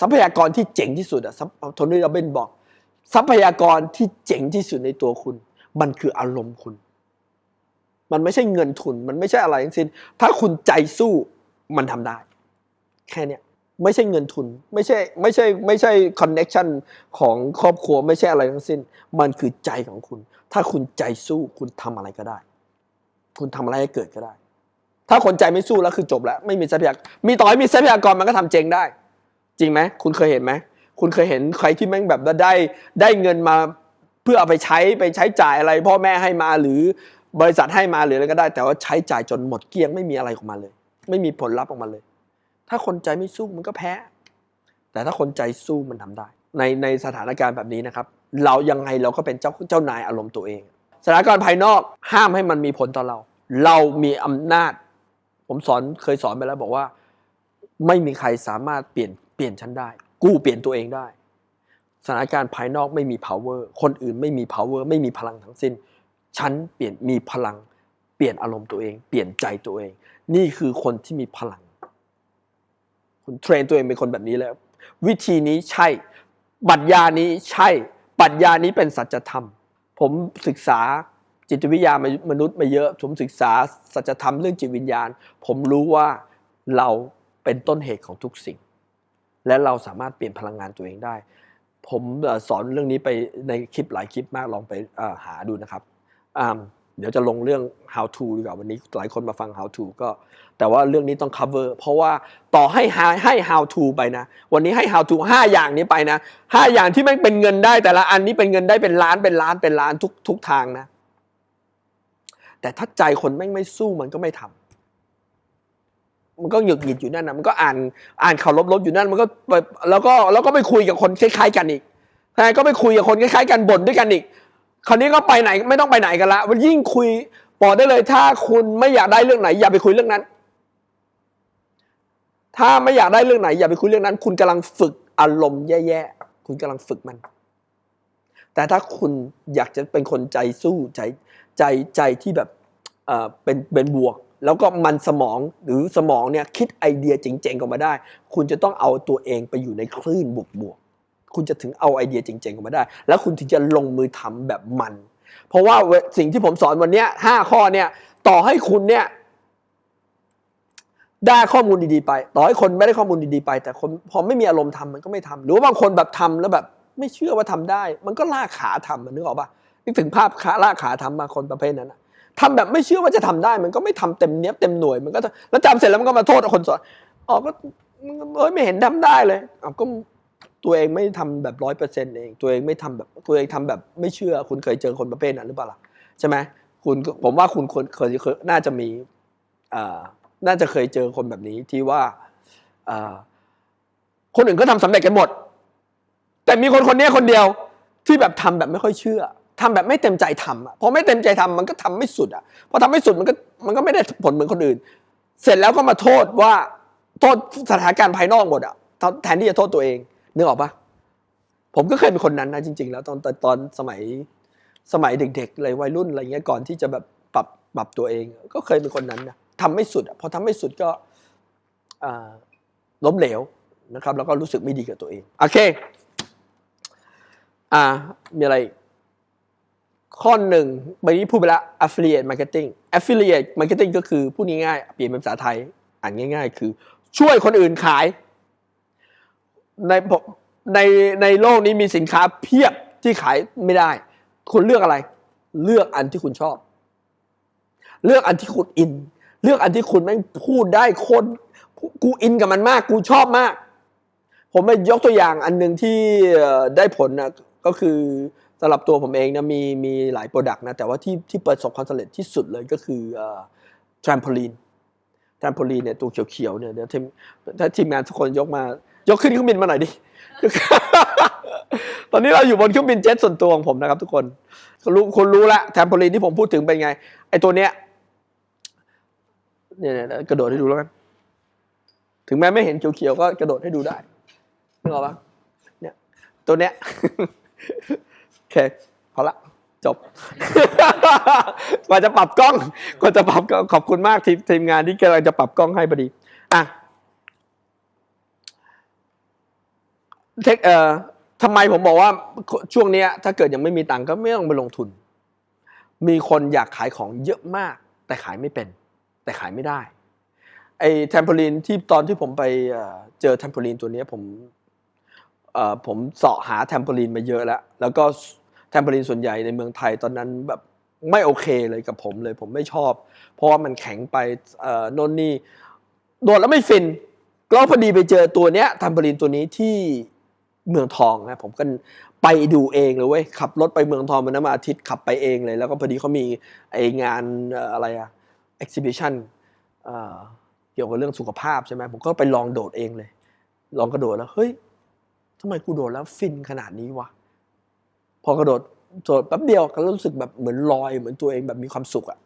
ทรัพยากรที่เจ๋งที่สุดอะโทนี่โรบินบอก ทรัพยากรที่เจ๋งที่สุดในตัวคุณ มันคืออารมณ์คุณ มันไม่ใช่เงินทุน มันไม่ใช่อะไรทั้งสิ้น ถ้าคุณใจสู้มันทำได้ แค่เนี้ยไม่ใช่เงินทุน ไม่ใช่ไม่ใช่ไม่ใช่คอนเน็ชันของครอบครัวไม่ใช่อะไรทั้งสิ้น มันคือใจของคุณ ถ้าคุณใจสู้คุณทำอะไรก็ได้ คุณทำอะไรให้เกิดก็ได้ ถ้าคนใจไม่สู้แล้วคือจบแล้ว ไม่มีทรัพยากรมีต่อให้มีทรัพยากรมันก็ทำเจงได้ จริงไหมคุณเคยเห็นไหมคุณเคยเห็นใครที่แม่งแบบได้ได้เงินมาเพื่อเอาไปใช้ไปใช้จ่ายอะไร พ่อแม่ให้มาหรือบริษัทให้มาหรืออะไรก็ได้ แต่ว่าใช้จ่ายจนหมดเกลี้ยงไม่มีอะไรออกมาเลย ไม่มีผลลัพธ์ออกมาเลย ถ้าคนใจไม่สู้มันก็แพ้ แต่ถ้าคนใจสู้มันทำได้ ในในสถานการณ์แบบนี้นะครับ เรายังไงเราก็เป็นเจ้าเจ้านายอารมณ์ตัวเอง สถานการณ์ภายนอกห้ามให้มันมีผลต่อเรา เรามีอำนาจ ผมสอนเคยสอนไปแล้วบอกว่า ไม่มีใครสามารถเปลี่ยน ปลี่ยนฉันได้ กู้เปลี่ยนตัวเองได้ สถานการณ์ภายนอกไม่มี power คนอื่นไม่มี power ไม่มีพลังทั้งสิ้น ฉันเปลี่ยนมีพลัง เปลี่ยนอารมณ์ตัวเอง เปลี่ยนใจตัวเอง นี่คือคนที่มีพลัง คุณเทรนตัวเองเป็นคนแบบนี้แล้ว วิธีนี้ใช่ปรัชญานี้ใช่ปรัชญานี้เป็นสัจธรรม ผมศึกษาจิตวิทยามนุษย์มาเยอะ ผมศึกษาสัจธรรมเรื่องจิตวิญญาณ ผมรู้ว่าเราเป็นต้นเหตุของทุกสิ่ง และเราสามารถเปลี่ยนพลังงานตัวเองได้ ผมสอนเรื่องนี้ไปในคลิปหลายคลิปมากลองไปหาดูนะครับเดี๋ยวจะลงเรื่อง how to ดีกว่าวันนี้หลายคนมาฟัง how to ก็ แต่ว่าเรื่องนี้ต้อง cover เพราะว่าต่อให้ให้ให้ how to ไปนะ วันนี้ให้ how to ห้าอย่างนี้ไปนะห้าอย่างที่แม่เป็นเงินได้ แต่ละอันนี้เป็นเงินได้เป็นล้านเป็นล้านเป็นล้านทุกทุกทางนะ แต่ถ้าใจคนแม่งไม่สู้มันก็ไม่ทำ มันก็หยุดหงิดอยู่นั่นนะมันก็อ่านอ่านข่าวลบๆอยู่นั่นมันก็แล้วก็แล้วก็ไปคุยกับคนคล้ายๆกันอีกใช่ก็ไปคุยกับคนคล้ายๆกันบ่นด้วยกันอีก คราวนี้ก็ไปไหนไม่ต้องไปไหนกันละมันยิ่งคุยบอกได้เลยถ้าคุณไม่อยากได้เรื่องไหน อย่าไปคุยเรื่องนั้น ถ้าไม่อยากได้เรื่องไหน อย่าไปคุยเรื่องนั้น คุณกำลังฝึกอารมณ์แย่ๆคุณกำลังฝึกมัน แต่ถ้าคุณอยากจะเป็นคนใจสู้ใจใจใจที่แบบเออเป็นเป็นบวก แล้วก็มันสมองหรือสมองเนี่ยคิดไอเดียเจ๋งๆออกมาได้ คุณจะต้องเอาตัวเองไปอยู่ในคลื่นบวกบวกๆคุณจะถึงเอาไอเดียเจ๋งๆออกมาได้ แล้วคุณถึงจะลงมือทำแบบมัน เพราะว่าสิ่งที่ผมสอนวันนี้ห้าข้อเนี่ยต่อให้คุณเนี่ยได้ข้อมูลดีๆไป ต่อให้คนไม่ได้ข้อมูลดีๆไป แต่คนพอไม่มีอารมณ์ทำมันก็ไม่ทำหรือว่าบางคนแบบทำแล้วแบบไม่เชื่อว่าทำได้ มันก็ลากขาทำมันนึกออกปะนึกถึงภาพขาลากขาทำมาคนประเภทนั้นอะ ทำแบบไม่เชื่อว่าจะทำได้ มันก็ไม่ทำเต็มเนี้ยเต็มหน่วยมันก็แล้วจำเสร็จแล้วมันก็มาโทษคนสอนอ๋อก็เอ้ยไม่เห็นทำได้เลยอ๋อก็ตัวเองไม่ทำแบบร้อยเปอร์เซ็นต์เอง ตัวเองไม่ทำแบบตัวเองทำแบบไม่เชื่อ คุณเคยเจอคนประเภทนั้นหรือเปล่าล่ะใช่ไหมคุณผมว่าคุณคนเคยเคยน่าจะมีอ่าน่าจะเคยเจอคนแบบนี้ที่ว่าอ่าคนอื่นก็ทำสำเร็จกันหมด แต่มีคนคนนี้คนเดียวที่แบบทำแบบไม่ค่อยเชื่อ ทำแบบไม่เต็มใจทำอะพอไม่เต็มใจทำมันก็ทำไม่สุดอะพอทำไม่สุดมันก็มันก็ไม่ได้ผลเหมือนคนอื่น เสร็จแล้วก็มาโทษว่าโทษสถานการณ์ภายนอกหมดอะแทนที่จะโทษตัวเองนึกออกปะผมก็เคยเป็นคนนั้นนะจริง ๆ แล้วตอนตอนตอนสมัยสมัยเด็ก ๆ เลยวัยรุ่นอะไรเงี้ยก่อนที่จะแบบปรับปรับตัวเอง ก็เคยเป็นคนนั้นนะทำไม่สุดอะพอทำไม่สุดก็ล้มเหลวนะครับ แล้วก็รู้สึกไม่ดีกับตัวเองโอเค อ่ามีอะไรอีก ข้อหนึ่งเมื่อกี้พูดไปแล้ว affiliate marketing affiliate marketing ก็คือพูดง่ายๆเปลี่ยนเป็นภาษาไทย อ่านง่าย ๆ คือ ช่วยคนอื่นขาย ในในในโลกนี้มีสินค้าเพียบที่ขายไม่ได้ คุณเลือกอะไร เลือกอันที่คุณชอบ เลือกอันที่คุณอิน เลือกอันที่คุณแม่งพูดได้คนกูอินกับมันมาก กูชอบมาก ผมไปยกตัวอย่างอันหนึ่งที่ได้ผลนะก็คือ สำหรับตัวผมเองนะมีมีหลายโปรดักต์นะแต่ว่าที่ที่ประสบความสำเร็จที่สุดเลยก็คือทรัมโพลีนทรัมโพลีนเนี่ยตัวเขียวๆเนี่ยเดี๋ยวทีมถ้าทีมงานทุกคนยกมายกขึ้นเครื่องบินมาหน่อยดิ ตอนนี้เราอยู่บนเครื่องบินเจ็ตส่วนตัวของผมนะครับ ทุกคนรู้คุณรู้ละแทมโพลีนที่ผมพูดถึงเป็นไง ไอตัวเนี้ยเนี่ยกระโดดให้ดูแล้วกัน ถึงแม้ไม่เห็นเขียวๆก็กระโดดให้ดูได้นึกออกปะเนี่ยตัวเนี้ย เคพอละจบกว่าจะปรับกล้องกว่าจะปรับกล้องขอบคุณมากทีมทีมงานที่กำลังจะปรับกล้องให้พอดีอะเทคเอ่อทำไมผมบอกว่าช่วงนี้ถ้าเกิดยังไม่มีตังค์ก็ไม่ต้องไปลงทุน มีคนอยากขายของเยอะมาก แต่ขายไม่เป็น แต่ขายไม่ได้ไอ้แทมโพลีนที่ตอนที่ผมไปเอ่อเจอแทมโพลีนตัวนี้ผมเออผมเสาะหาแทมโพลีนมาเยอะแล้ว แล้วก็ แทมโพลีนส่วนใหญ่ในเมืองไทยตอนนั้นแบบไม่โอเคเลยกับผมเลยผมไม่ชอบ เพราะว่ามันแข็งไปโน่นนี่โดดแล้วไม่ฟินก็พอดีไปเจอตัวเนี้ยแทมโพลีนตัวนี้ที่เมืองทองนะผมก็ไปดูเองเลยเว้ยขับรถไปเมืองทองมันนั้นมาอาทิตย์ขับไปเองเลย แล้วก็พอดีเขามีไองานอะไรอะ exhibition เอ่อเกี่ยวกับเรื่องสุขภาพใช่ไหมผมก็ไปลองโดดเองเลย ลองกระโดดแล้ว เฮ้ยทำไมกูโดดแล้วฟินขนาดนี้วะ พอกระโดดโดดแป๊บเดียวก็รู้สึกแบบเหมือนลอยเหมือนตัวเองแบบมีความสุขอะ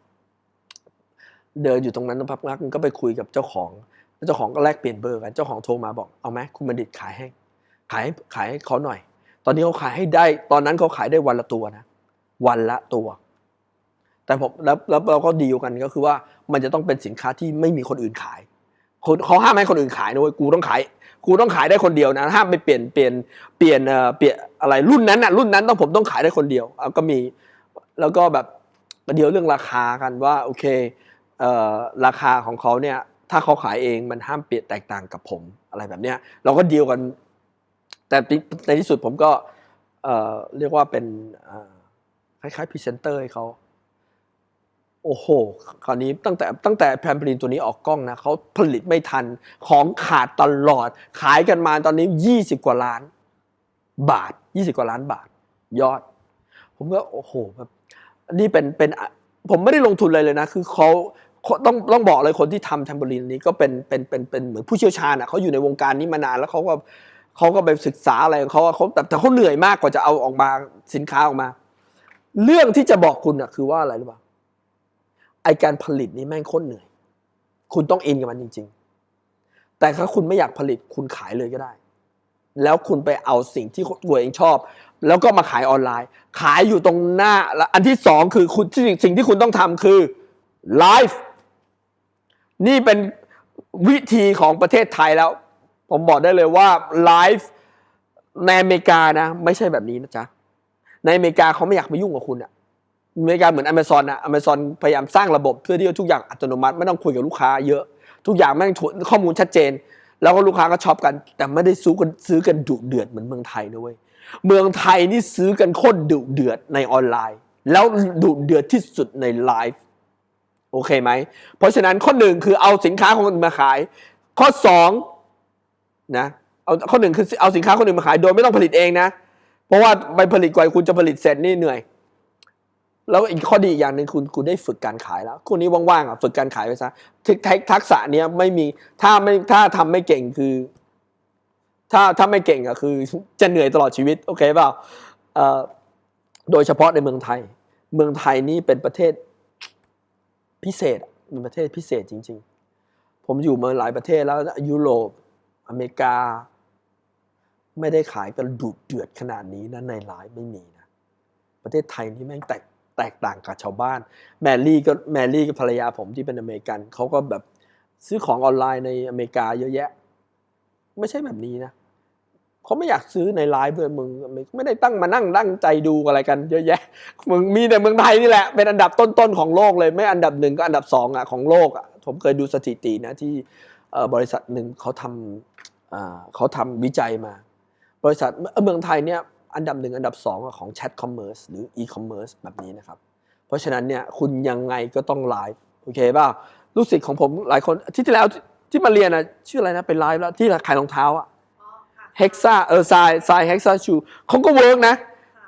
เดินอยู่ตรงนั้นพักนักก็ไปคุยกับเจ้าของเจ้าของก็แลกเปลี่ยนเบอร์กันเจ้าของโทรมาบอกเอาไหมคุณบัณฑิตขายให้ ขายขายให้เขาหน่อย ตอนนี้เขาขายให้ได้ ตอนนั้นเขาขายได้วันละตัวนะวันละตัว แต่ผมแล้วแล้วเราก็ดีลกันก็คือว่ามันจะต้องเป็นสินค้าที่ไม่มีคนอื่นขายคนเขาห้ามให้คนอื่นขายนะเว้ยกูต้องขาย กูต้องขายได้คนเดียวนะห้ามไปเปลี่ยนเปลี่ยนเปลี่ยนเอ่อเปลี่ยนอะไรรุ่นนั้นน่ะรุ่นนั้นต้องผมต้องขายได้คนเดียวเอาก็มี แล้วก็แบบเดียวเรื่องราคากันว่าโอเคเอ่อราคาของเขาเนี่ยถ้าเขาขายเองมันห้ามเปลี่ยนแตกต่างกับผมอะไรแบบเนี้ยเราก็ดีลกัน แต่ในที่สุดผมก็เอ่อเรียกว่าเป็นคล้ายๆพรีเซนเตอร์ให้เขา โอ้โห คราวนี้ตั้งแต่ตั้งแต่แพมเพลินตัวนี้ออกกล้องนะเขาผลิตไม่ทันของขาดตลอด ขายกันมาตอนนี้ 20 กว่าล้าน บาท 20 กว่าล้านบาท ยอด ผมก็โอ้โหแบบนี่เป็นเป็นผมไม่ได้ลงทุนอะไรเลยนะ คือเขาต้องต้องบอกเลยคนที่ทำแทมเบอรีนนี้ก็เป็นเป็นเป็นเป็นเหมือนผู้เชี่ยวชาญอะเขาอยู่ในวงการนี้มานานแล้วเขาก็เขาก็ไปศึกษาอะไรของเขาเขาแต่แต่เขาเหนื่อยมากกว่าจะเอาออกมาสินค้าออกมา เรื่องที่จะบอกคุณอะคือว่าอะไรรู้ป่ะ ไอการผลิตนี่แม่งโคตรเหนื่อย คุณต้องอินกับมันจริง ๆ แต่ถ้าคุณไม่อยากผลิตคุณขายเลยก็ได้ แล้วคุณไปเอาสิ่งที่ตัวเองชอบ แล้วก็มาขายออนไลน์ ขายอยู่ตรงหน้าแล้วอันที่สองคือคุณสิ่งที่คุณต้องทำคือไลฟ์นี่เป็นวิธีของประเทศไทยแล้ว ผมบอกได้เลยว่าไลฟ์ในอเมริกานะ ไม่ใช่แบบนี้นะจ๊ะ ในอเมริกาเขาไม่อยากมายุ่งกับคุณอะ อเมริกาเหมือนอเมซอนอะอเมซอนพยายามสร้างระบบเพื่อที่จะทุกอย่างอัตโนมัติไม่ต้องคุยกับลูกค้าเยอะ ทุกอย่างแม่งข้อมูลชัดเจน แล้วก็ลูกค้าก็ช็อปกัน แต่ไม่ได้ซื้อกันซื้อกันดุเดือดเหมือนเมืองไทยนะเว้ยเมืองไทยนี่ซื้อกันโคตรดุเดือดในออนไลน์ แล้วดุเดือดที่สุดในไลฟ์โอเคไหม เพราะฉะนั้นข้อหนึ่งคือเอาสินค้าของคนอื่นมาขาย ข้อสองนะเอาข้อหนึ่งคือเอาสินค้าคนอื่นมาขายโดยไม่ต้องผลิตเองนะ เพราะว่าไปผลิตกว่าคุณจะผลิตเสร็จนี่เหนื่อย แล้วอีกข้อดีอีกอย่างหนึ่งคุณคุณได้ฝึกการขายแล้วคุณนี้ว่างๆอะฝึกการขายไปซะทักทักษะเนี้ยไม่มีถ้าไม่ถ้าทำไม่เก่งคือ ถ้าถ้าไม่เก่งอะคือ จะเหนื่อยตลอดชีวิต โอเคเปล่าโดยเฉพาะในเมืองไทย เมืองไทยนี่เป็นประเทศพิเศษเป็นประเทศพิเศษจริง ๆ ผมอยู่มาหลายประเทศแล้วยุโรปอเมริกา ไม่ได้ขายกันดุเดือดขนาดนี้นะในไลฟ์ไม่มีนะประเทศไทยนี่แม่งแตก แตกต่างกับชาวบ้าน แมรี่ก็แมรี่กับภรรยาผมที่เป็นอเมริกันเขาก็แบบซื้อของออนไลน์ในอเมริกาเยอะแยะ ไม่ใช่แบบนี้นะเขาไม่อยากซื้อในไลฟ์เพื่อมึงไม่ได้ตั้งมานั่งตั้งใจดูอะไรกันเยอะแยะมึงมีแต่เมืองไทยนี่แหละเป็นอันดับต้นๆของโลกเลย ไม่อันดับหนึ่งก็อันดับสองอะของโลกอะผมเคยดูสถิตินะที่บริษัทหนึ่งเขาทำเขาทำวิจัยมา บริษัทเมืองไทยเนี่ย อันดับหนึ่งอันดับสองอะของแชทคอมเมอร์สหรืออีคอมเมิร์ซแบบนี้นะครับ เพราะฉะนั้นเนี่ยคุณยังไงก็ต้องไลฟ์โอเคป่ะลูกศิษย์ของผมหลายคนอาที่ที่แล้วที่มาเรียนอะชื่ออะไรนะเป็นไลฟ์แล้วที่ขายรองเท้าอะอ๋อค่ะเฮกซ่าเออทรายทรายเฮกซ่าชูเขาก็เวิร์กนะ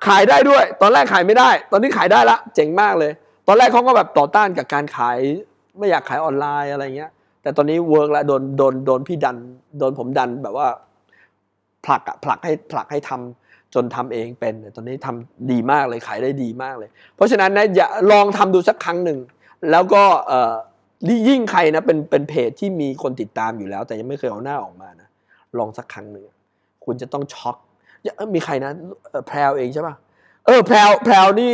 ขายได้ด้วย ตอนแรกขายไม่ได้ ตอนนี้ขายได้ละเจ๋งมากเลย ตอนแรกเขาก็แบบต่อต้านกับการขายไม่อยากขายออนไลน์อะไรเงี้ย แต่ตอนนี้เวิร์กแล้วโดนโดนโดนพี่ดัน โดนผมดันแบบว่าผลักอะผลักให้ผลักให้ทำ จนทำเองเป็นตอนนี้ทำดีมากเลยขายได้ดีมากเลย เพราะฉะนั้นนะอย่าลองทำดูสักครั้งหนึ่ง แล้วก็ยิ่งใครนะเป็นเป็นเพจที่มีคนติดตามอยู่แล้ว แต่ยังไม่เคยเอาหน้าออกมานะลองสักครั้งหนึ่งคุณจะต้องช็อกมีใครนะแพรวเองใช่ป่ะเออแพรวแพรวนี่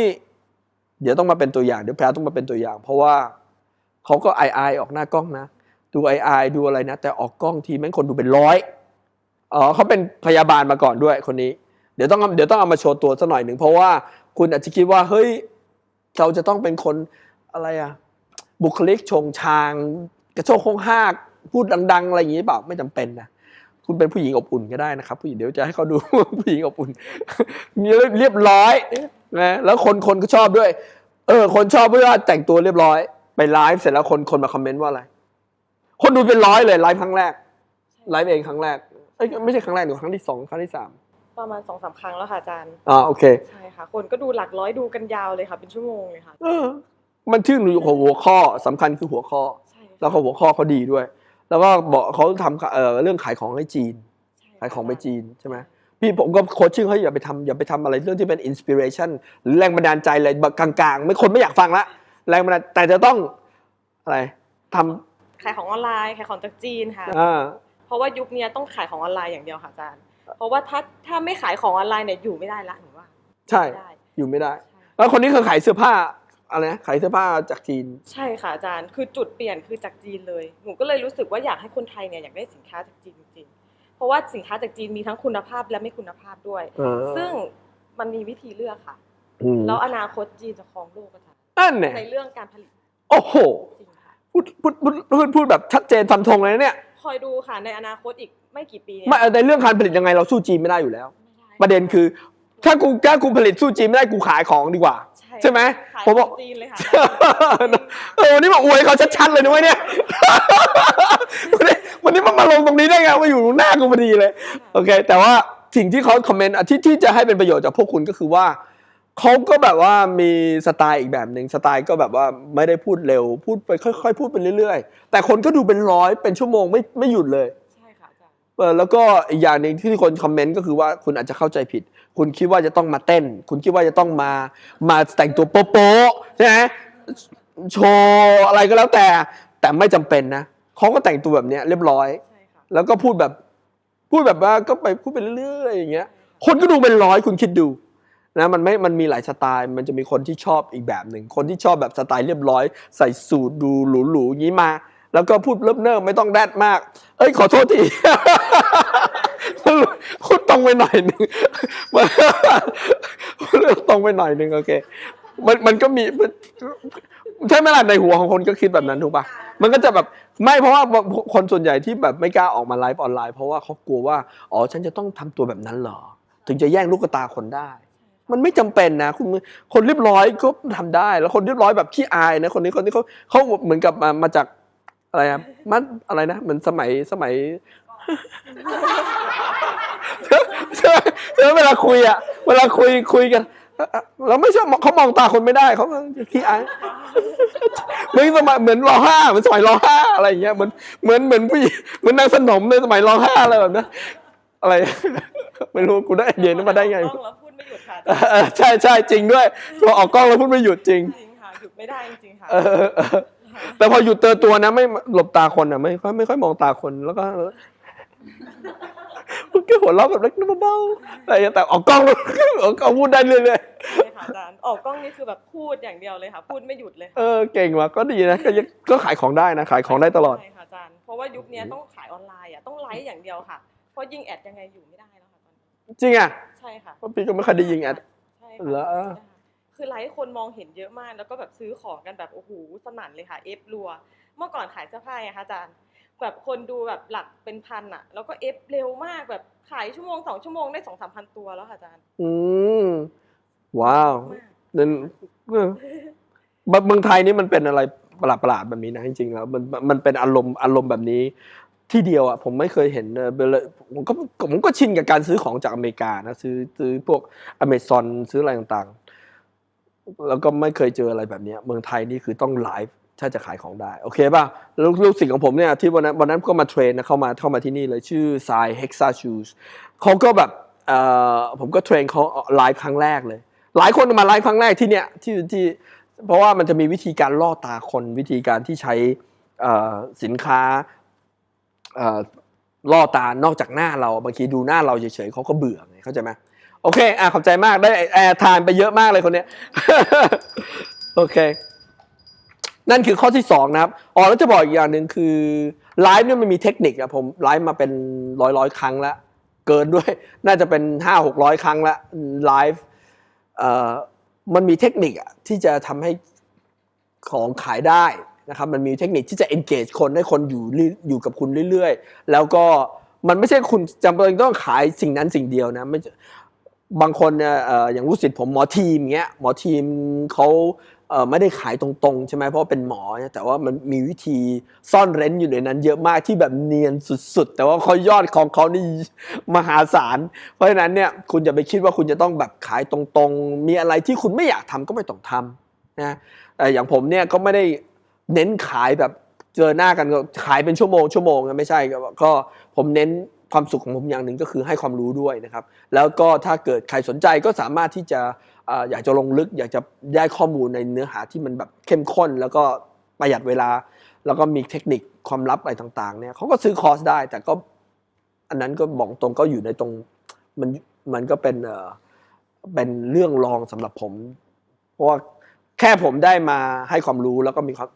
เดี๋ยวต้องมาเป็นตัวอย่างเดี๋ยวแพรวต้องมาเป็นตัวอย่าง เพราะว่าเขาก็ไอไอออกหน้ากล้องนะดูไอไอดูอะไรนะ แต่ออกกล้องทีแม่งคนดูเป็นร้อยอ๋อเขาเป็นพยาบาลมาก่อนด้วยคนนี้ เดี๋ยวต้องเดี๋ยวต้องเอามาโชว์ตัวสักหน่อยหนึ่งเพราะว่าคุณอาจจะคิดว่าเฮ้ยเราจะต้องเป็นคนอะไรอะบุคลิกชงชาง กระโชกโคงหากพูดดัง ๆ อะไรอย่างนี้เปล่าไม่จำเป็นนะคุณเป็นผู้หญิงอบอุ่นก็ได้นะครับ ผู้หญิงเดี๋ยวจะให้เขาดูผู้หญิงอบอุ่นมีเรียบร้อยนะแล้วคนคนก็ชอบด้วย เออ คนชอบเพราะว่าแต่งตัวเรียบร้อย ไปไลฟ์เสร็จแล้วคนคนมาคอมเมนต์ว่าอะไร คนดูเป็นร้อยเลยไลฟ์ครั้งแรกไลฟ์เองครั้งแรกเอ้ยไม่ใช่ครั้งแรกหนูครั้งที่สองครั้งที่สาม ประมาณสองสามครั้งแล้วค่ะอาจารย์อ่าโอเคใช่ค่ะ คนก็ดูหลักร้อยดูกันยาวเลยค่ะ เป็นชั่วโมงเลยค่ะเออมันชื่อหนูหัวข้อสำคัญคือหัวข้อใช่ค่ะแล้วก็หัวข้อเขาดีด้วย แล้วก็บอกเขาทำเอ่อเรื่องขายของให้จีนใช่ขายของไปจีนใช่ไหมพี่ผมก็โคชชิ่งเขาอย่าไปทำอย่าไปทำอะไรเรื่องที่เป็นอินสปิเรชันหรือแรงบันดาลใจอะไรแบบกลางๆ ไม่คนไม่อยากฟังละแรงบันดาลแต่จะต้องอะไรทขายของออนไลน์ขายของจากจีนค่ะำอ่าเพราะว่ายุคนี้ต้องขายของออนไลน์อย่างเดียวค่ะอาจารย์ เพราะว่าถ้าถ้าไม่ขายของออนไลน์เนี่ยอยู่ไม่ได้ละหนูว่าใช่ไม่ได้อยู่ไม่ได้ใช่แล้วคนนี้คือขายเสื้อผ้าอะไรนะขายเสื้อผ้าจากจีน ใช่ค่ะอาจารย์คือจุดเปลี่ยนคือจากจีนเลย หนูก็เลยรู้สึกว่าอยากให้คนไทยเนี่ยอยากได้สินค้าจากจีนจริงๆเพราะว่าสินค้าจากจีนมีทั้งคุณภาพและไม่คุณภาพด้วยเออซึ่งมันมีวิธีเลือกค่ะ อืมแล้วอนาคตจีนจะครองโลกอาจารย์นั่นเนี่ยในเรื่องการผลิตโอ้โหจริงค่ะ พูดพูดพูดพูดพูดแบบชัดเจนฟันธงเลยนะเนี่ย คอยดูค่ะในอนาคตอีกไม่กี่ปีเนี่ยไม่ในเรื่องการผลิตยังไงเราสู้จีนไม่ได้อยู่แล้วไม่ได้ประเด็นคือ ถ้ากูถ้ากูผลิตสู้จีนไม่ได้กูขายของดีกว่า ใช่ไหมขายผมบอก ของจีนเลยค่ะ เออวันนี้มาอวยเขาชัดๆเลยนะเว้ยเนี่ย วันนี้วันนี้มันมาลงตรงนี้ได้ไงมาอยู่ตรงหน้ากูพอดีเลย โอเค แต่ว่าสิ่งที่เขาคอมเมนต์อะที่ที่จะให้เป็นประโยชน์จากพวกคุณก็คือว่า เขาก็แบบว่ามีสไตล์อีกแบบหนึ่งสไตล์ก็แบบว่าไม่ได้พูดเร็ว พูดไปค่อย ๆ พูดไปเรื่อย ๆ แต่คนก็ดูเป็นร้อยเป็นชั่วโมงไม่ไม่หยุดเลยใช่ค่ะอาจารย์เออแล้วก็อีกอย่างหนึ่งที่คนคอมเมนต์ก็คือว่าคุณอาจจะเข้าใจผิด คุณคิดว่าจะต้องมาเต้น คุณคิดว่าจะต้องมามาแต่งตัวโป๊ะๆใช่ไหมโชว์อะไรก็แล้วแต่ แต่ไม่จำเป็นนะเขาก็แต่งตัวแบบเนี้ยเรียบร้อย ใช่ค่ะแล้วก็พูดแบบ พูดแบบว่าก็ไปพูดไปเรื่อยๆอย่างเงี้ย คนก็ดูเป็นร้อยคุณคิดดู นะมันไม่มันมีหลายสไตล์ มันจะมีคนที่ชอบอีกแบบหนึ่งคนที่ชอบแบบสไตล์เรียบร้อย ใส่สูทดูหรูๆอย่างนี้มา แล้วก็พูดเริ่มเนิ่มไม่ต้องแดดมาก เอ้ยขอโทษทีพูดตรงไปหน่อยหนึ่งพูดตรงไปหน่อยหนึ่งโอเคมันมันก็มีมใช่ไหมล่ะในหัวของคนก็คิดแบบนั้นถูกปะมันก็จะแบบไม่เพราะว่าคนส่วนใหญ่ที่แบบไม่กล้าออกมาไลฟ์ออนไลน์เพราะว่าเขากลัวว่า อ๋อฉันจะต้องทำตัวแบบนั้นเหรอ ถึงจะแย่งลูกตาคนได้ มันไม่จำเป็นนะคุณคนเรียบร้อยก็ทำได้ แล้วคนเรียบร้อยแบบขี้อายนะคนนี้คนนี้เขาเขาเหมือนกับมามาจากอะไรอะมันอะไรนะเหมือนสมัยสมัยใช่ใช่เวลาคุยอะเวลาคุยคุยกันเราไม่ใช่เขามองตาคนไม่ได้เขาขี้อายเหมือนสมัยเหมือนรอห้าเหมือนสมัยรอห้าอะไรอย่างเงี้ยเหมือนเหมือนเหมือนผู้หญิงเหมือนนางสนมในสมัยรอห้าอะไรแบบนั้น อะไร ไม่รู้กูได้ไอเดียนั้นมาได้ไงกล้องแล้วพูดไม่หยุดค่ะเออใช่ใช่จริงด้วยพอออกกล้องแล้วพูดไม่หยุดจริงจริงค่ะหยุดไม่ได้จริงๆค่ะ เออเออแต่พอหยุดเจอตัวนะไม่หลบตาคนอะไม่ค่อยไม่ค่อยมองตาคนแล้วก็มันก็หัวเราะแบบเล็กน้ำเบาๆอะไรอย่างเงี้ยแต่ออกกล้องแล้วออกกล้องพูดได้เรื่อยใช่ค่ะอาจารย์ออกกล้องนี่คือแบบพูดอย่างเดียวเลยค่ะ พูดไม่หยุดเลยๆเออเก่งว่ะก็ดีนะก็ยังก็ขายของได้นะขายของได้ตลอด ใช่ค่ะอาจารย์เพราะว่ายุคนี้ต้องขายออนไลน์อะต้องไลฟ์อย่างเดียวค่ะ เพราะยิงแอดยังไงอยู่ไม่ได้แล้วค่ะตอนนี้จริงอะใช่ค่ะเพราะพี่ก็ไม่เคยได้ยิงแอด ใช่เหรอค่ะคือไลฟ์คนมองเห็นเยอะมาก แล้วก็แบบซื้อของกันแบบโอ้โหสนั่นเลยค่ะ เอฟรัว เมื่อก่อนขายเสื้อผ้าอะค่ะอาจารย์ แบบคนดูแบบหลักเป็นพันอะแล้วก็เอฟเร็วมากแบบขายชั่วโมงสองชั่วโมงได้สองสามพันตัวแล้วค่ะอาจารย์อืมว้าวมากนั่นเออเมืองไทยนี่มันเป็นอะไรประหลาดประหลาดๆแบบนี้นะจริงๆแล้วมันมันเป็นอารมณ์อารมณ์แบบนี้ ที่เดียวอะผมไม่เคยเห็นเออเบลผมก็ผมก็ชินกับการซื้อของจากอเมริกานะซื้อซื้อพวกอเมซอนซื้ออะไรต่างๆ แล้วก็ไม่เคยเจออะไรแบบนี้เมืองไทยนี่คือต้องไลฟ์ถ้าจะขายของได้ โอเคป่ะลูกลูกศิษย์ของผมเนี่ยที่วันนั้นวันนั้นก็มาเทรนนะเข้ามาเข้ามาที่นี่เลยชื่อ s i Hexa Shoes เขาก็แบบเอ่อผมก็เทรนเขาไลฟ์ครั้งแรกเลย หลายคนมาไลฟ์ครั้งแรกที่เนี่ยที่ที่เพราะว่ามันจะมีวิธีการล่อตาคนวิธีการที่ใช้สินค้า ล่อตานอกจากหน้าเราบางทีดูหน้าเราเฉยๆเขาก็เบื่อไงเข้าใจไหมโอเคอะขอบใจมากได้แอร์ทานไปเยอะมากเลยคนเนี้ยโอเค นั่นคือข้อที่สองนะครับอ๋อแล้วจะบอกอีกอย่างหนึ่งคือไลฟ์เนี่ยมันมีเทคนิคอะผมไลฟ์มาเป็นร้อยร้อยๆครั้งแล้วเกินด้วยน่าจะเป็นห้าหกร้อยครั้งละไลฟ์เอ่อมันมีเทคนิคอะที่จะทำให้ของขายได้ นะครับมันมีเทคนิคที่จะ engage คนให้คนอยู่อยู่กับคุณเรื่อยๆ แล้วก็มันไม่ใช่คุณจำเป็นต้องขายสิ่งนั้นสิ่งเดียวนะไม่บางคนเนี่ยอ่ออย่างรู้สิทธิ์ผมหมอทีมเงี้ยหมอทีมเขาเอ่อไม่ได้ขายตรงๆ ใช่ไหมเพราะเป็นหมอแต่ว่ามันมีวิธีซ่อนเร้นอยู่ในนั้น เยอะมากที่แบบเนียนสุดๆ แต่ว่าเขายอดของเขานี่มหาศาล เพราะฉะนั้นเนี่ยคุณอย่าไปคิดว่าคุณจะต้องแบบขายตรงๆ มีอะไรที่คุณไม่อยากทำก็ไม่ต้องทำนะแต่อย่างผมเนี่ยก็ไม่ได้ เน้นขายแบบเจอหน้ากันก็ขายเป็นชั่วโมงชั่วโมงนะไม่ใช่ก็กผมเน้นความสุขของผมอย่างหนึ่งก็คือให้ความรู้ด้วยนะครับ แล้วก็ถ้าเกิดใครสนใจก็สามารถที่จะอยากจะลงลึก อยากจะได้ข้อมูลในเนื้อหาที่มันแบบเข้มข้น แล้วก็ประหยัดเวลา แล้วก็มีเทคนิคความลับอะไรต่างๆเนี่ยเขาก็ซื้อคอร์สได้ แต่ก็อันนั้นก็บอกตรงก็อยู่ในตรงมันมันก็เป็นเออเป็นเรื่องรองสำหรับผม เพราะว่าแค่ผมได้มาให้ความรู้แล้วก็มีความ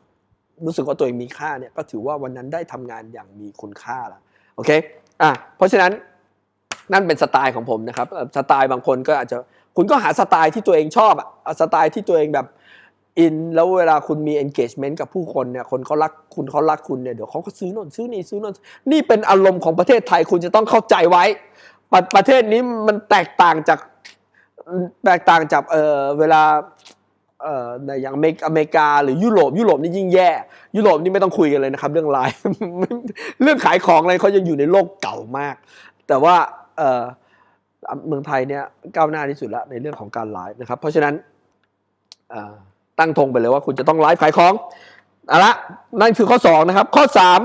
รู้สึกว่าตัวเองมีค่าเนี่ยก็ถือว่าวันนั้นได้ทำงานอย่างมีคุณค่าล้วโอเคอะเพราะฉะนั้นนั่นเป็นสไตล์ของผมนะครับสไตล์บางคนก็อาจจะคุณก็หาสไตล์ที่ตัวเองชอบอะสไตล์ที่ตัวเองแบบอินแล้วเวลาคุณมี engagement กับผู้คนเนี่ยคนเขารักคุณเขารักคุณเนี่ยเดี๋ยวเขาก็ซื้อน่นซื้อนี่ซื้อน่นนี่เป็นอารมณ์ของประเทศไทยคุณจะต้องเข้าใจไว้ ปรประเทศนี้มันแตกต่างจากแตกต่างจากเออเวลา เอ่อในอย่างอเมริกอเมริกาหรือยุโรปยุโรปนี่ยิ่งแย่ ยุโรปนี่ไม่ต้องคุยกันเลยนะครับ เรื่องไลน์เรื่องขายของอะไรเขายังอยู่ในโลกเก่ามาก แต่ว่าเอ่อเมืองไทยเนี่ยก้าวหน้าที่สุดล้วในเรื่องของการไลฟ์นะครับ เพราะฉะนั้นตั้งธงไปเลยว่าคุณจะต้องไลฟ์ขายของเอาละนั่นคือข้อ 2 นะครับ ข้อ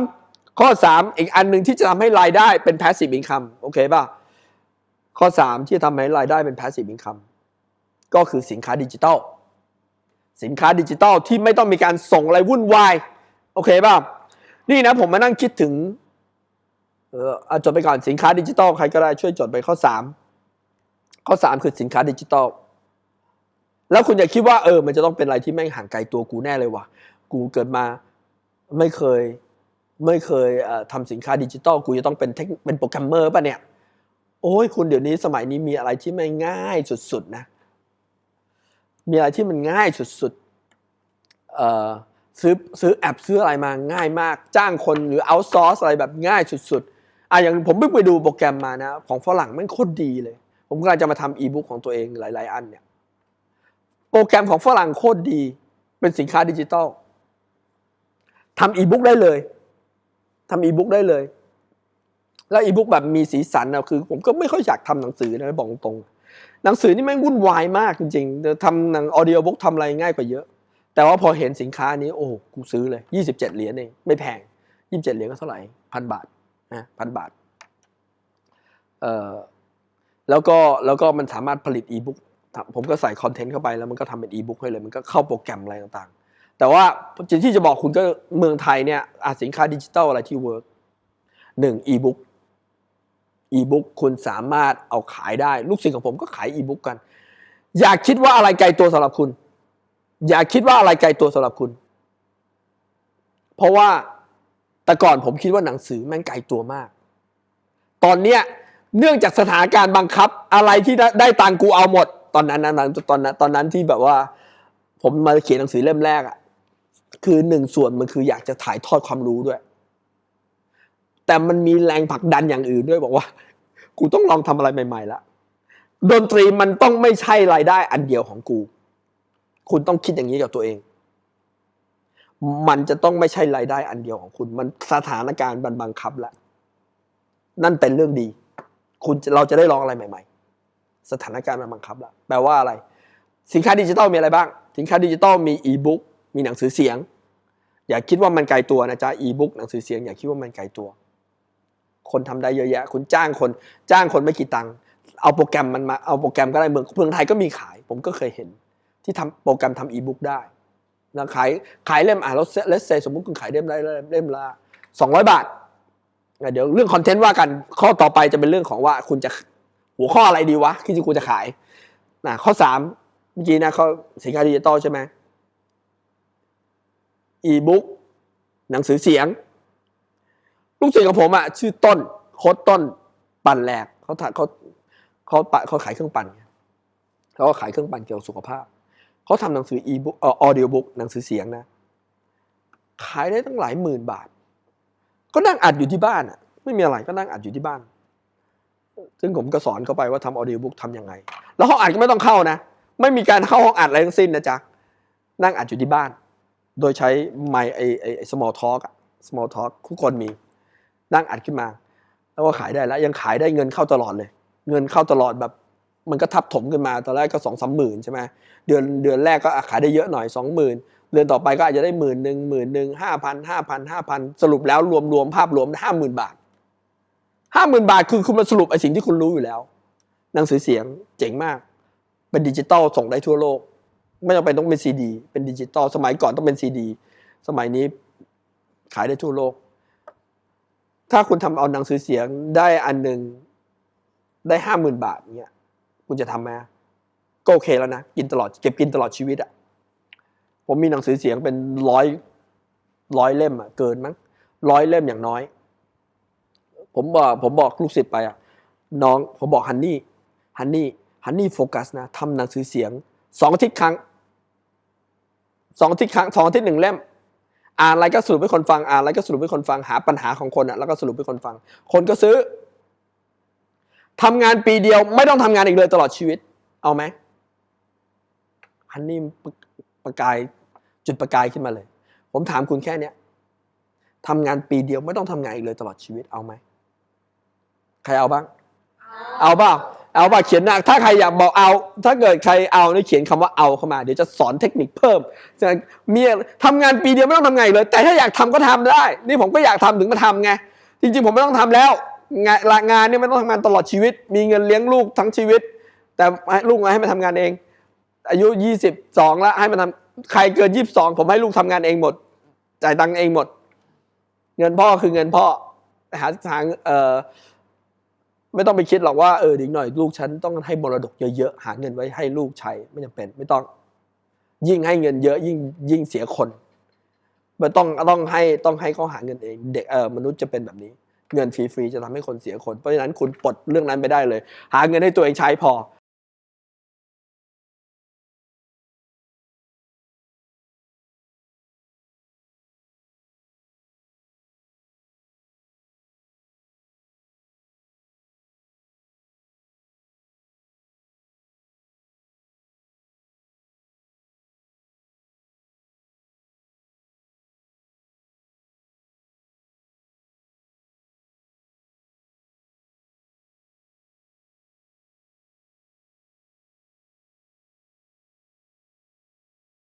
3 ข้อ 3 อีกอันหนึ่งที่จะทำให้รายได้เป็น passive income โอเคป่ะ ข้อ 3 ที่จะทำให้รายได้เป็น passive income ก็คือสินค้าดิจิทัล สินค้าดิจิทัลที่ไม่ต้องมีการส่งอะไรวุ่นวาย โอเคป่ะ นี่นะผมมานั่งคิดถึง เออจดไปก่อนสินค้าดิจิทัลใครก็ได้ช่วยจดไปข้อ 3 ข้อ 3 คือสินค้าดิจิทัลแล้วคุณอย่าคิดว่าเออ มันจะต้องเป็นอะไรที่แม่งห่างไกลตัวกูแน่เลยว่ะ กูเกิดมาไม่เคยไม่เคยเอ่อทำสินค้าดิจิตอลกูจะต้องเป็นเทคเป็นโปรแกรมเมอร์ป่ะเนี่ย โอ้ยคุณเดี๋ยวนี้สมัยนี้มีอะไรที่ไม่ง่ายสุดๆนะ มีอะไรที่มันง่ายสุดๆซื้อซื้อแอปซื้ออะไรมาง่ายมาก จ้างคนหรือเอาซอร์สอะไรแบบง่ายสุดๆอะอย่างผมเพิ่งไปดูโปรแกรมมานะ ของฝรั่งแม่งโคตรดีเลย ผมกำลังจะมาทำอีบุ๊กของตัวเองหลาย ๆ อันเนี่ยโปรแกรมของฝรั่งโคตรดี เป็นสินค้าดิจิตอลทำอีบุ๊กได้เลยทำอีบุ๊กได้เลย แล้วอีบุ๊กแบบมีสีสันนะคือ ผมก็ไม่ค่อยอยากทำหนังสือนะบอกตรงๆ หนังสือนี่แม่งวุ่นวายมากจริงๆทำหนังออเดียบุ๊กทำอะไรง่ายกว่าเยอะ แต่ว่าพอเห็นสินค้านี้โอ้กูซื้อเลยยี่สิบเจ็ดเหรียญเองไม่แพงยี่สิบเจ็ดเหรียญก็เท่าไหร่พันบาทนะพันบาทเอ่อแล้วก็แล้วก็มันสามารถผลิตอีบุ๊กผมก็ใส่คอนเทนต์เข้าไปแล้วมันก็ทำเป็นอีบุ๊กให้เลย มันก็เข้าโปรแกรมอะไรต่างๆ แต่ว่าสิ่งที่จะบอกคุณก็เมืองไทยเนี่ยอาสินค้าดิจิทัลอะไรที่เวิร์กหนึ่งอีบุ๊ก อีบุ๊กคุณสามารถเอาขายได้ ลูกศิษย์ของผมก็ขายอีบุ๊กกัน อย่าคิดว่าอะไรไกลตัวสำหรับคุณ อย่าคิดว่าอะไรไกลตัวสำหรับคุณ เพราะว่าแต่ก่อนผมคิดว่าหนังสือแม่งไกลตัวมาก ตอนเนี้ยเนื่องจากสถานการณ์บังคับ อะไรที่ได้ตังค์กูเอาหมด ตอนนั้นนะตอนนั้นตอนนั้นที่แบบว่า ผมมาเขียนหนังสือเล่มแรกอะคือหนึ่งส่วนมันคืออยากจะถ่ายทอดความรู้ด้วย แต่มันมีแรงผลักดันอย่างอื่นด้วยบอกว่า กูต้องลองทำอะไรใหม่ๆละดนตรีมันต้องไม่ใช่รายได้อันเดียวของกู คุณต้องคิดอย่างนี้กับตัวเอง มันจะต้องไม่ใช่รายได้อันเดียวของคุณ มันสถานการณ์บันบังคับแล้วนั่นเป็นเรื่องดี คุณเราจะได้ลองอะไรใหม่ ๆ สถานการณ์มันบังคับแล้วแปลว่าอะไร สินค้าดิจิตอลมีอะไรบ้าง สินค้าดิจิตอลมีอีบุ๊กมีหนังสือเสียง อย่าคิดว่ามันไกลตัวนะจ๊ะอีบุ๊กหนังสือเสียงอย่าคิดว่ามันไกลตัว คนทำได้เยอะแยะ คุณจ้างคนจ้างคนไม่กี่ตังค์เอาโปรแกรมมันมาเอาโปรแกรมก็ได้เมืองเมืองไทยก็มีขาย ผมก็เคยเห็น ที่ทำโปรแกรมทำอีบุ๊กได้แล้วขายขายเล่มอ่านแล้วเลสเซสมมุติคุณขายเล่มได้เล่มละสองร้อยบาทเดี๋ยวเรื่องคอนเทนต์ว่ากันข้อต่อไปจะเป็นเรื่องของว่าคุณจะหัวข้ออะไรดีวะที่คุณจะขายนะข้อสามเมื่อกี้นะเขาสินค้าดิจิตอลใช่ไหมอีบุ๊กหนังสือเสียง ลูกศิษย์ของผมอะชื่อต้นโค้ดต้นปั่นแหลกเขาถ่าเขาเขาปะเขาขายเครื่องปั่นเขาก็ขายเครื่องปั่นเกี่ยวกับสุขภาพเขาทำหนังสืออีบุ๊กเอ่อออเดียบุ๊กหนังสือเสียงนะ ขายได้ตั้งหลายหมื่นบาท ก็นั่งอัดอยู่ที่บ้านอะ ไม่มีอะไรก็นั่งอัดอยู่ที่บ้าน ซึ่งผมก็สอนเขาไปว่าทำออเดียบุ๊กทำยังไง แล้วห้องอัดก็ไม่ต้องเข้านะ ไม่มีการเข้าห้องอัดอะไรทั้งสิ้นนะจ๊ะ นั่งอัดอยู่ที่บ้าน โดยใช้ไมค์ไอไอไอ small talk อะ small talk ทุกคนมี นั่งอัดขึ้นมา แล้วก็ขายได้แล้ว ยังขายได้เงินเข้าตลอดเลย เงินเข้าตลอดแบบ มันก็ทับถมขึ้นมาตอนแรกก็สองสามหมื่นใช่ไหมเดือนเดือนแรกก็ขายได้เยอะหน่อยสองหมื่นเดือนต่อไปก็อาจจะได้หมื่นหนึ่งหมื่นหนึ่งห้าพันห้าพันห้าพันสรุปแล้วรวมรวมภาพรวมห้าหมื่นบาทห้าหมื่นบาทคือคุณมาสรุปไอ้สิ่งที่คุณรู้อยู่แล้ว หนังสือเสียงเจ๋งมาก เป็นดิจิตอลส่งได้ทั่วโลก ไม่จำเป็นต้องเป็นซีดี เป็นดิจิตอลสมัยก่อนต้องเป็นซีดี สมัยนี้ขายได้ทั่วโลก ถ้าคุณทำเอาหนังสือเสียงได้อันหนึ่งได้ห้าหมื่นบาทเนี่ยคุณจะทำไหมก็โอเคแล้วนะกินตลอดเก็บกินตลอดชีวิตอะผมมีหนังสือเสียงเป็นร้อยร้อยเล่มอะเกินมั้งร้อยเล่มอย่างน้อย ผมบอกผมบอกลูกศิษย์ไปอะน้องผมบอกฮันนี่ฮันนี่ฮันนี่โฟกัสนะทำหนังสือเสียงสองอาทิตย์ครั้งสองอาทิตย์ครั้งสองอาทิตย์หนึ่งเล่ม อ่านอะไรก็สรุปให้คนฟังอ่านอะไรก็สรุปให้คนฟังหาปัญหาของคนอะแล้วก็สรุปให้คนฟัง คนก็ซื้อทำงานปีเดียว ไม่ต้องทำงานอีกเลยตลอดชีวิต เอาไหมฮันนี่ประกายจุดประกายขึ้นมาเลย ผมถามคุณแค่เนี้ยทำงานปีเดียวไม่ต้องทำงานอีกเลยตลอดชีวิตเอาไหม ใครเอาบ้าง เอาเปล่า เอาเปล่าเขียนหนักถ้าใครอยากบอกเอา ถ้าเกิดใครเอาเนี่ยเขียนคำว่าเอาเข้ามา เดี๋ยวจะสอนเทคนิคเพิ่มจะมีทำงานปีเดียวไม่ต้องทำไงเลย แต่ถ้าอยากทำก็ทำได้ นี่ผมก็อยากทำถึงมาทำไง จริงๆ ผมไม่ต้องทำแล้ว งานละงานเนี่ยไม่ต้องทำงานตลอดชีวิต มีเงินเลี้ยงลูกทั้งชีวิต แต่ลูกมาให้มาทำงานเอง อายุยี่สิบสองแล้วให้มาทำใครเกินยี่สิบสองผมให้ลูกทำงานเองหมด จ่ายตังค์เองหมด เงินพ่อคือเงินพ่อหาทางเอ่อ ไม่ต้องไปคิดหรอกว่าเออเดีหน่อยลูกฉันต้องให้มรดกเยอะๆหาเงินไว้ให้ลูกใช้ไม่จำเป็น ไม่ต้อง ยิ่งให้เงินเยอะ ยิ่งยิ่งเสียคนมันต้องต้องให้ต้องให้เขาหาเงินเอง เด็กเออมนุษย์จะเป็นแบบนี้ เงินฟรีๆจะทำให้คนเสียคน เพราะฉะนั้นคุณปลดเรื่องนั้นไปได้เลย หาเงินให้ตัวเองใช้พอ